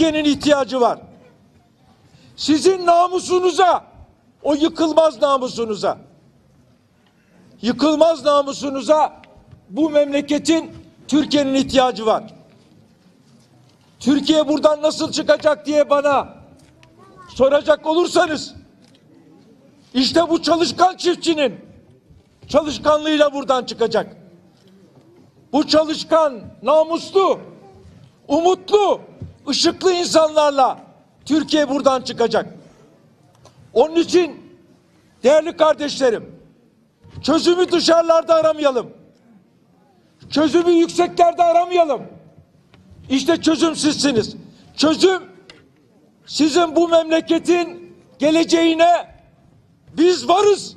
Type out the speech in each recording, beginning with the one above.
Türkiye'nin ihtiyacı var. Sizin namusunuza, o yıkılmaz namusunuza, yıkılmaz namusunuza bu memleketin Türkiye'nin ihtiyacı var. Türkiye buradan nasıl çıkacak diye bana soracak olursanız işte bu çalışkan çiftçinin çalışkanlığıyla buradan çıkacak. Bu çalışkan, namuslu, umutlu, ışıklı insanlarla Türkiye buradan çıkacak. Onun için değerli kardeşlerim, çözümü dışarılarda aramayalım. Çözümü yükseklerde aramayalım. İşte çözüm sizsiniz. Çözüm sizin bu memleketin geleceğine biz varız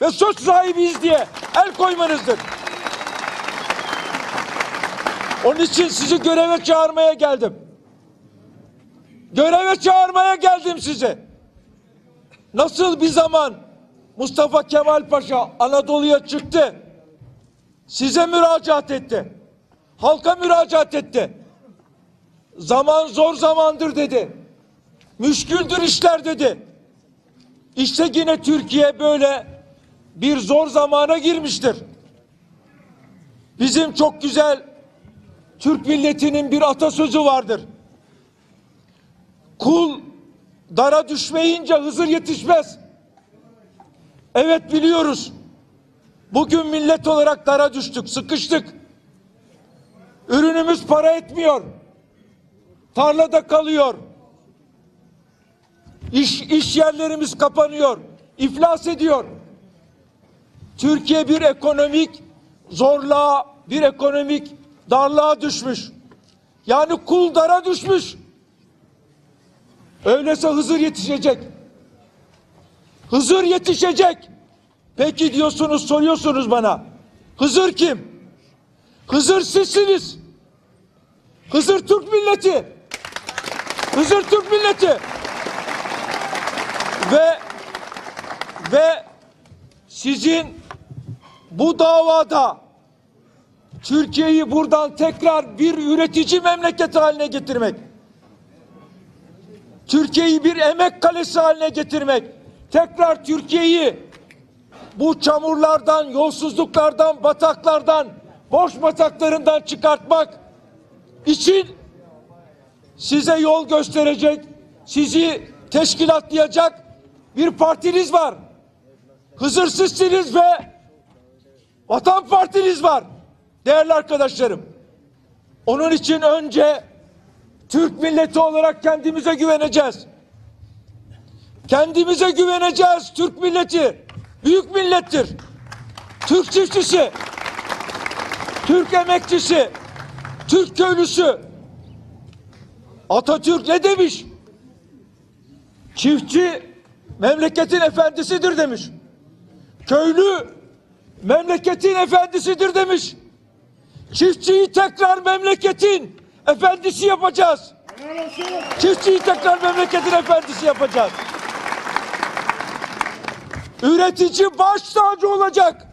ve söz sahibiyiz diye el koymanızdır. Onun için sizi göreve çağırmaya geldim. Göreve çağırmaya geldim sizi. Nasıl bir zaman Mustafa Kemal Paşa Anadolu'ya çıktı. Size müracaat etti. Halka müracaat etti. Zaman zor zamandır dedi. Müşküldür işler dedi. İşte yine Türkiye böyle bir zor zamana girmiştir. Bizim çok güzel Türk milletinin bir atasözü vardır. Kul dara düşmeyince Hızır yetişmez. Evet biliyoruz. Bugün millet olarak dara düştük, sıkıştık. Ürünümüz para etmiyor. Tarlada kalıyor. İş, iş yerlerimiz kapanıyor. iflas ediyor. Türkiye bir ekonomik zorluğa, bir ekonomik darlığa düşmüş. Yani kul dara düşmüş. Öyleyse Hızır yetişecek. Hızır yetişecek. Peki diyorsunuz, soruyorsunuz bana. Hızır kim? Hızır sizsiniz. Hızır Türk milleti. Hızır Türk milleti. Ve ve sizin bu davada Türkiye'yi buradan tekrar bir üretici memleket haline getirmek. Türkiye'yi bir emek kalesi haline getirmek. Tekrar Türkiye'yi bu çamurlardan, yolsuzluklardan, bataklardan, boş bataklarından çıkartmak için size yol gösterecek, sizi teşkilatlayacak bir partiniz var. Hızırsızsınız ve Vatan Partiniz var. Değerli arkadaşlarım. Onun için önce Türk milleti olarak kendimize güveneceğiz. Kendimize güveneceğiz. Türk milleti büyük millettir. Türk çiftçisi, Türk emekçisi, Türk köylüsü. Atatürk ne demiş? Çiftçi memleketin efendisidir demiş. Köylü memleketin efendisidir demiş. Çiftçiyi tekrar memleketin efendisi yapacağız. Çiftçiyi tekrar memleketin efendisi yapacağız. Üretici baş tacı olacak.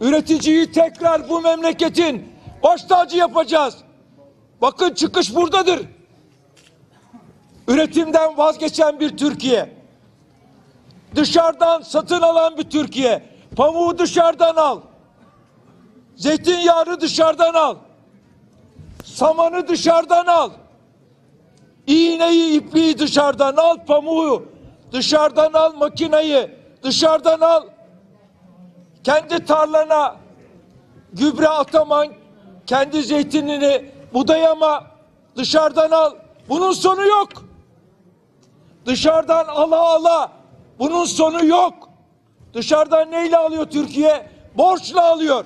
Üreticiyi tekrar bu memleketin baş tacı yapacağız. Bakın çıkış buradadır. Üretimden vazgeçen bir Türkiye. Dışarıdan satın alan bir Türkiye. Pamuğu dışarıdan al. Zeytinyağını dışarıdan al. Samanı dışarıdan al. İğneyi, ipliği dışarıdan al. Pamuğu dışarıdan al. Makinayı dışarıdan al. Kendi tarlana gübre ataman, kendi zeytinini budayama dışarıdan al. Bunun sonu yok. Dışarıdan ala ala. Bunun sonu yok. Dışarıdan neyle alıyor Türkiye? Borçla alıyor.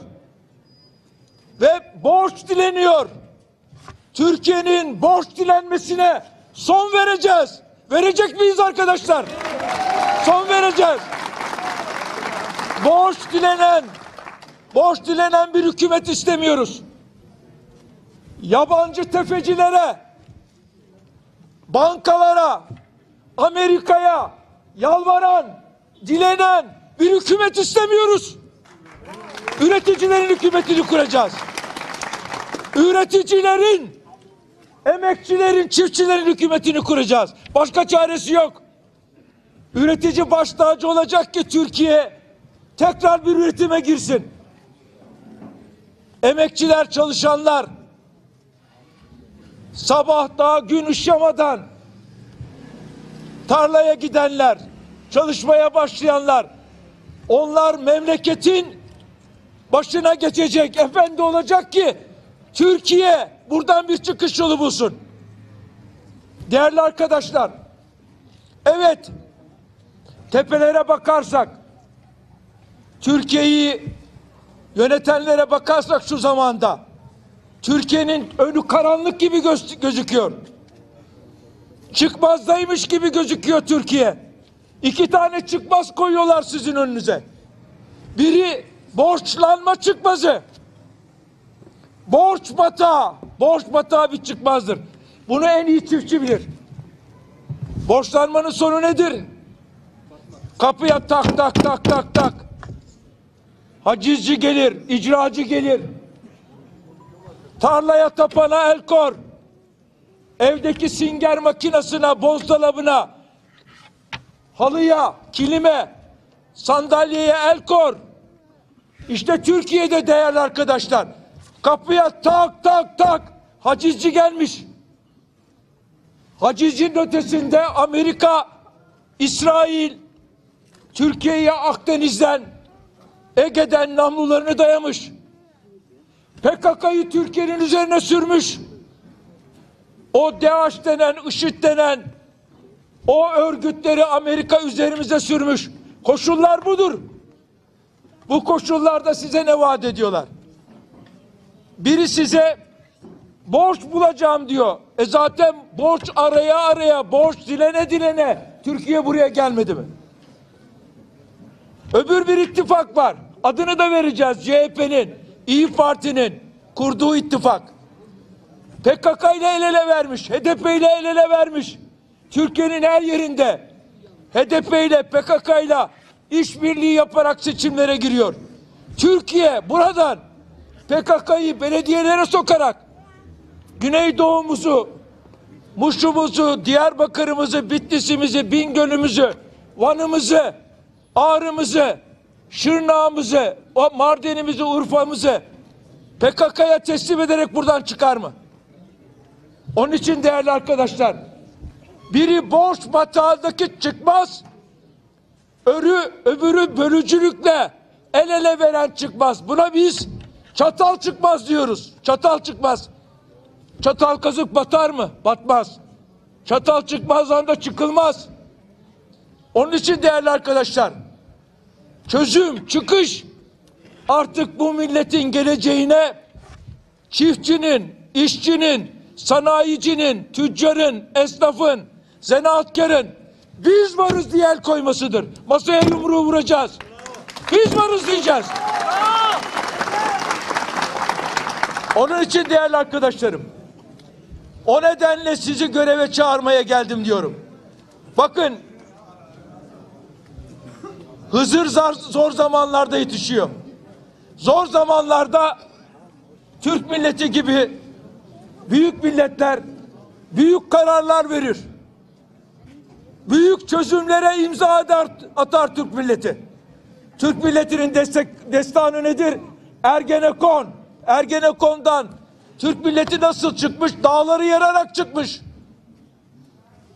Ve borç dileniyor. Türkiye'nin borç dilenmesine son vereceğiz. Verecek miyiz arkadaşlar? Son vereceğiz. Borç dilenen, borç dilenen bir hükümet istemiyoruz. Yabancı tefecilere, bankalara, Amerika'ya yalvaran, dilenen bir hükümet istemiyoruz. Üreticilerin hükümetini kuracağız. Üreticilerin Emekçilerin, çiftçilerin hükümetini kuracağız. Başka çaresi yok. Üretici baş tacı olacak ki Türkiye tekrar bir üretime girsin. Emekçiler, çalışanlar sabah daha gün ışımadan tarlaya gidenler, çalışmaya başlayanlar onlar memleketin başına geçecek, efendi olacak ki Türkiye buradan bir çıkış yolu bulsun. Değerli arkadaşlar, evet tepelere bakarsak, Türkiye'yi yönetenlere bakarsak şu zamanda, Türkiye'nin önü karanlık gibi göz- gözüküyor. Çıkmazdaymış gibi gözüküyor Türkiye. İki tane çıkmaz koyuyorlar sizin önünüze. Biri borçlanma çıkmazı. Borç batağı. Borç batağı bir çıkmazdır. Bunu en iyi çiftçi bilir. Borçlanmanın sonu nedir? Kapıya tak tak tak tak tak. Hacizci gelir, icracı gelir. Tarlaya tapana el kor. Evdeki singer makinesine, bozdolabına, halıya, kilime, sandalyeye el kor. İşte Türkiye'de değerli arkadaşlar. Kapıya tak tak tak hacizci gelmiş. Hacizcinin ötesinde Amerika, İsrail, Türkiye'ye Akdeniz'den, Ege'den namlularını dayamış. PKK'yı Türkiye'nin üzerine sürmüş. O DAEŞ denen, IŞİD denen o örgütleri Amerika üzerimize sürmüş. Koşullar budur. Bu koşullarda size ne vaat ediyorlar? Biri size borç bulacağım diyor. E zaten borç araya araya, borç dilene dilene Türkiye buraya gelmedi mi? Öbür bir ittifak var. Adını da vereceğiz. CHP'nin, İyi Parti'nin kurduğu ittifak. PKK ile el ele vermiş. HDP ile el ele vermiş. Türkiye'nin her yerinde HDP ile PKK ile işbirliği yaparak seçimlere giriyor. Türkiye buradan PKK'yı belediyelere sokarak Güneydoğumuzu, Muş'umuzu, Diyarbakır'ımızı, Bitlis'imizi, Bingöl'ümüzü, Van'ımızı, Ağrı'mızı, Şırnak'ımızı, o Mardin'imizi, Urfa'mızı PKK'ya teslim ederek buradan çıkar mı? Onun için değerli arkadaşlar, biri borç batağındaki çıkmaz, örü, öbürü bölücülükle el ele veren çıkmaz. Buna biz çatal çıkmaz diyoruz. Çatal çıkmaz. Çatal kazık batar mı? Batmaz. Çatal çıkmazdan da çıkılmaz. Onun için değerli arkadaşlar, çözüm, çıkış artık bu milletin geleceğine çiftçinin, işçinin, sanayicinin, tüccarın, esnafın, zanaatkarın biz varız diye el koymasıdır. Masaya yumruğu vuracağız. Biz varız diyeceğiz. Onun için değerli arkadaşlarım, o nedenle sizi göreve çağırmaya geldim diyorum. Bakın, Hızır zar- zor zamanlarda yetişiyor. Zor zamanlarda Türk milleti gibi büyük milletler büyük kararlar verir. Büyük çözümlere imza atar, atar Türk milleti. Türk milletinin destek, destanı nedir? Ergenekon. Ergenekon'dan Türk milleti nasıl çıkmış? Dağları yararak çıkmış.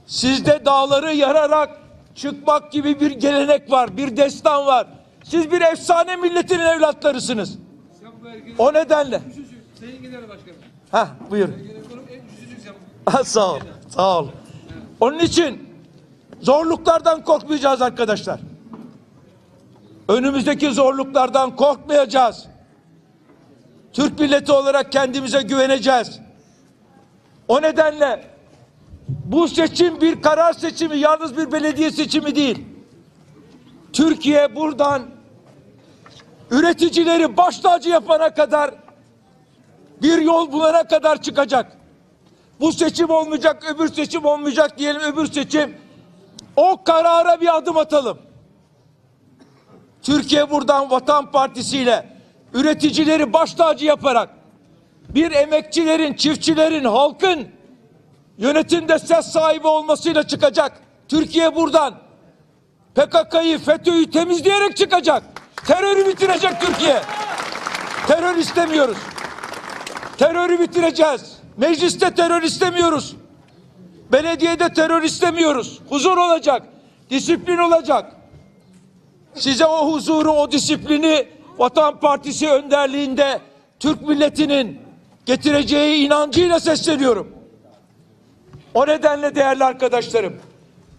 Sizde dağları yararak çıkmak gibi bir gelenek var, bir destan var. Siz bir efsane milletin evlatlarısınız. O nedenle. gider başkanım. Ha buyur. Ergenekon'un en küçücük sen. Ha, sağ ol. Sağ ol. Onun için zorluklardan korkmayacağız arkadaşlar. Önümüzdeki zorluklardan korkmayacağız. Türk milleti olarak kendimize güveneceğiz. O nedenle bu seçim bir karar seçimi, yalnız bir belediye seçimi değil. Türkiye buradan üreticileri baş tacı yapana kadar bir yol bulana kadar çıkacak. Bu seçim olmayacak, öbür seçim olmayacak diyelim, öbür seçim. O karara bir adım atalım. Türkiye buradan Vatan Partisi ile üreticileri baş tacı yaparak bir emekçilerin, çiftçilerin, halkın yönetimde ses sahibi olmasıyla çıkacak. Türkiye buradan PKK'yı, FETÖ'yü temizleyerek çıkacak. Terörü bitirecek Türkiye. Terör istemiyoruz. Terörü bitireceğiz. Mecliste terör istemiyoruz. Belediyede terör istemiyoruz. Huzur olacak. Disiplin olacak. Size o huzuru, o disiplini Vatan Partisi önderliğinde Türk milletinin getireceği inancıyla sesleniyorum. O nedenle değerli arkadaşlarım,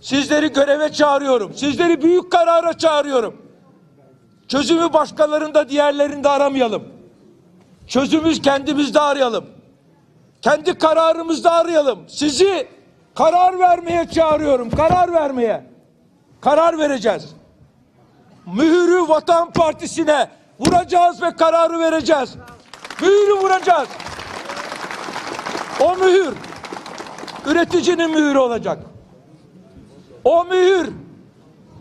sizleri göreve çağırıyorum. Sizleri büyük karara çağırıyorum. Çözümü başkalarında, diğerlerinde aramayalım. Çözümü kendimizde arayalım. Kendi kararımızda arayalım. Sizi karar vermeye çağırıyorum. Karar vermeye. Karar vereceğiz. Mühürü Vatan Partisi'ne vuracağız ve kararı vereceğiz. Mühürü vuracağız. O mühür üreticinin mühürü olacak. O mühür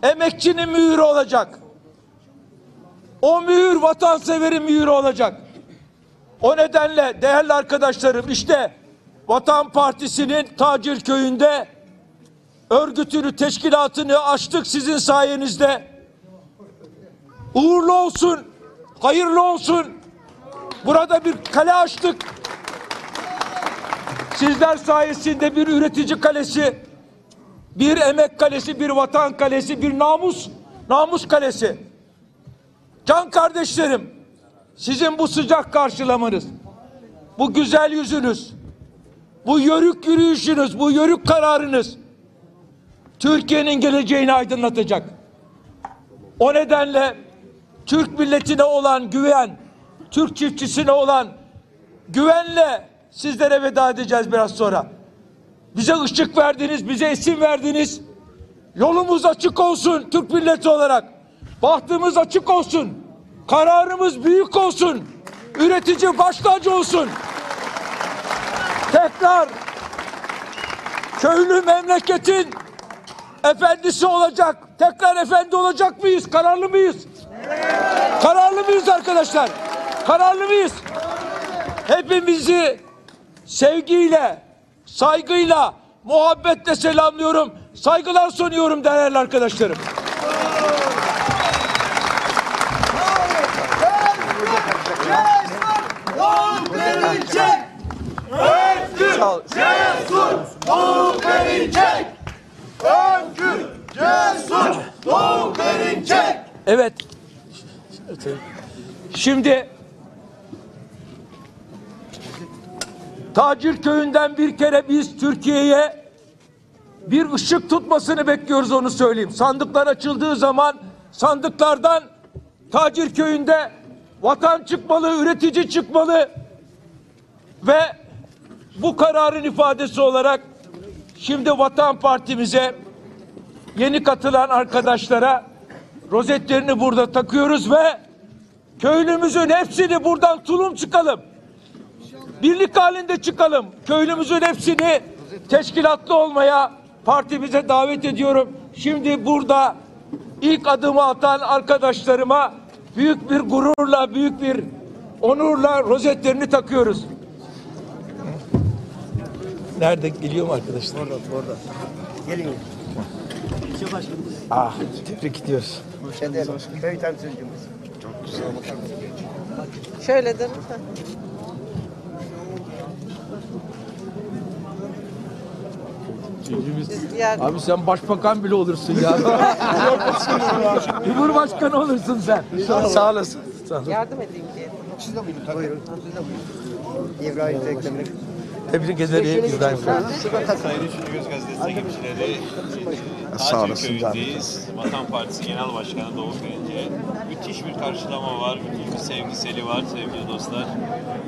emekçinin mühürü olacak. O mühür vatanseverin mühürü olacak. O nedenle değerli arkadaşlarım işte Vatan Partisi'nin Tacir Köyü'nde örgütünü, teşkilatını açtık sizin sayenizde. Uğurlu olsun, hayırlı olsun. Burada bir kale açtık. Sizler sayesinde bir üretici kalesi, bir emek kalesi, bir vatan kalesi, bir namus, namus kalesi. Can kardeşlerim, sizin bu sıcak karşılamanız, bu güzel yüzünüz, bu yörük yürüyüşünüz, bu yörük kararınız Türkiye'nin geleceğini aydınlatacak. O nedenle Türk milletine olan güven, Türk çiftçisine olan güvenle sizlere veda edeceğiz biraz sonra. Bize ışık verdiniz, bize isim verdiniz. Yolumuz açık olsun Türk milleti olarak. Bahtımız açık olsun. Kararımız büyük olsun. Üretici baş tacı olsun. Tekrar köylü memleketin efendisi olacak. Tekrar efendi olacak mıyız? Kararlı mıyız? Kararlı mıyız arkadaşlar? Kararlı mıyız? Hepimizi sevgiyle, saygıyla, muhabbetle selamlıyorum. Saygılar sunuyorum değerli arkadaşlarım. Cesur! Doğu Perinçek! Özgür! Cesur! Doğu Perinçek! Evet. Şimdi Tacir köyünden bir kere biz Türkiye'ye bir ışık tutmasını bekliyoruz onu söyleyeyim. Sandıklar açıldığı zaman sandıklardan Tacir köyünde vatan çıkmalı, üretici çıkmalı ve bu kararın ifadesi olarak şimdi Vatan Partimize yeni katılan arkadaşlara rozetlerini burada takıyoruz ve köylümüzün hepsini buradan tulum çıkalım. Birlik halinde çıkalım. Köylümüzün hepsini teşkilatlı olmaya partimize davet ediyorum. Şimdi burada ilk adımı atan arkadaşlarıma büyük bir gururla, büyük bir onurla rozetlerini takıyoruz. Nerede geliyor mu arkadaşlar? Orada, orada. Gelin. Ah, tebrik ediyoruz. Şeyde, köy temsilcimiz. Şöyledir. Biz yer, Abi sen başbakan bile olursun ya. Cumhurbaşkanı olursun sen. Sağ olasın. Sağ olasın. yardım edeyim diye. Buyurun. İbrahim Zeklemir. Tebrik ederim İbrahim. Sayın Üçüncü Gazetesi takipçileri, Sağ olasın canım. Köyü'ndeyiz. Vatan Partisi Genel Başkanı Doğu Perinçek. Müthiş bir karşılama var, müthiş bir sevgiseli var sevgili dostlar.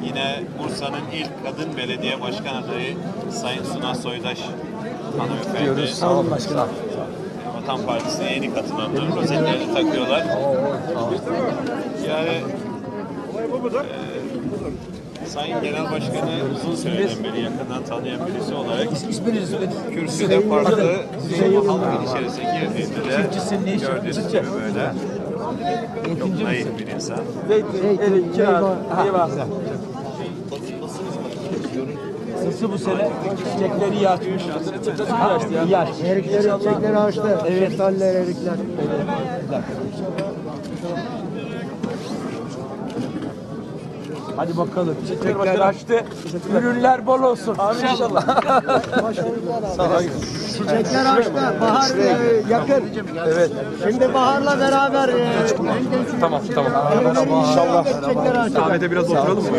Yine Bursa'nın ilk kadın belediye başkan adayı Sayın Suna Soydaş hanımefendi. Sağ olun başkanım. Vatan Partisi'ne yeni katılanlar rozetlerini takıyorlar. Yani e, Sayın Genel Başkanı uzun süreden beri yakından tanıyan birisi olarak İsminiz kürsüde farklı halkın içerisine girdiğinde de gördüğünüz gibi böyle çok naif bir insan. Nasıl bu sene? Çiçekleri yaş. Yaş. Erikleri, çiçekleri ağaçta. Evet. Şeftaliler, erikler. Hadi bakalım. Çiçekler açtı. Ürünler bol olsun. İnşallah. Çiçekler ağaçta. Bahar e, yakın. Evet. Şimdi baharla beraber. E, Tamam tamam. İnşallah. Çiçekler. Ahmet'e biraz oturalım mı?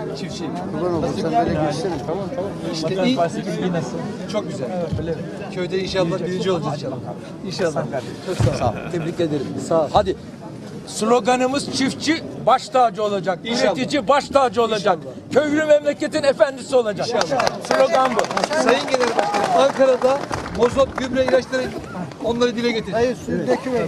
İşte iyi. iyi nasıl? Çok güzel. Köyde inşallah birinci olacağız inşallah. İnşallah. Çok sağ ol. Tebrik ederim. Sağ ol. Hadi. Sloganımız çiftçi baş tacı olacak. İnşallah. Üretici baş tacı olacak. Köylü memleketin efendisi olacak. Slogan bu. Sayın Genel Başkanım Ankara'da mozot gübre ilaçları onları dile getir. Hayır suyu döküver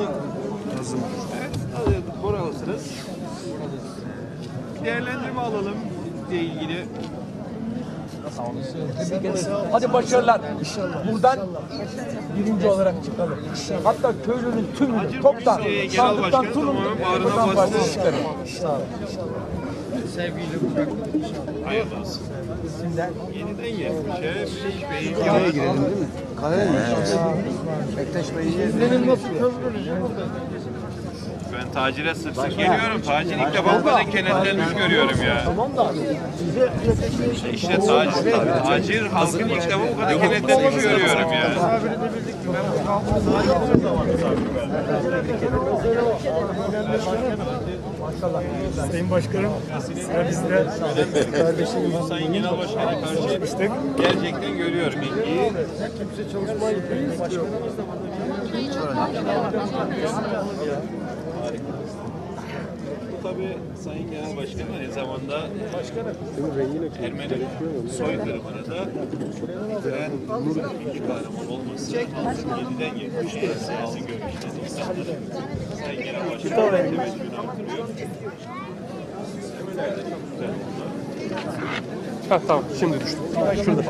Evet, hadi buralısınız. Değerlendirme alalım ile ilgili. Hadi başarılar. Buradan birinci olarak çıkalım. Hatta köylünün tümünü toptan Genel sandıktan tulum buradan partisi çıkarın. Hayırlı olsun. Yeniden gelmiş. Beyin Kahveye girelim değil mi? Kahveye mi? Bektaş Bey'i Sizlerin nasıl Ben tacire sık sık geliyorum. Tacir ilk defa bu kadar kenetlenmiş görüyorum ya. Tamam da bize İşte, işte tacir, tacir halkın ilk defa bu kadar kenetlenmiş görüyorum ya. Sayın Başkanım, sıra bizde. Kardeşim Sayın Genel Başkan'a karşı gerçekten görüyorum ilgiyi. Bu tabii Sayın Genel Başkan aynı zamanda Ermeni soykırımını da ben iki kahraman olması yeniden gelmiş siyasi görüşleri insanları Sayın Genel Başkan teveccühünü artırıyor. Semeler de çok güzel oldu. Ha, tamam, şimdi düştüm. Şurada.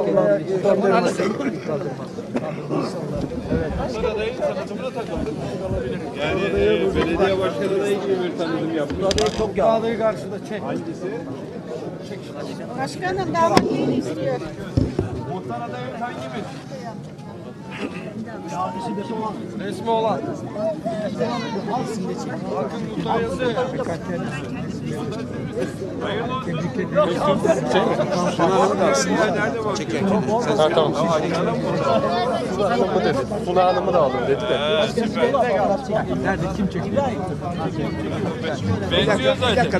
Yani e, belediye başkanı da ilk bir tanıtım yapmış. Başkanım davetliğini istiyor. Muhtar adayımız hangimiz? Resmi olan. Bakın muhtar yazıyor. Hayırlı olsun. Nerede bakıyor? Ha, tamam. Hanım'ı dedi. Suna Hanım'ı da alın dedi de. Nerede kim çekiyor? Benziyor zaten.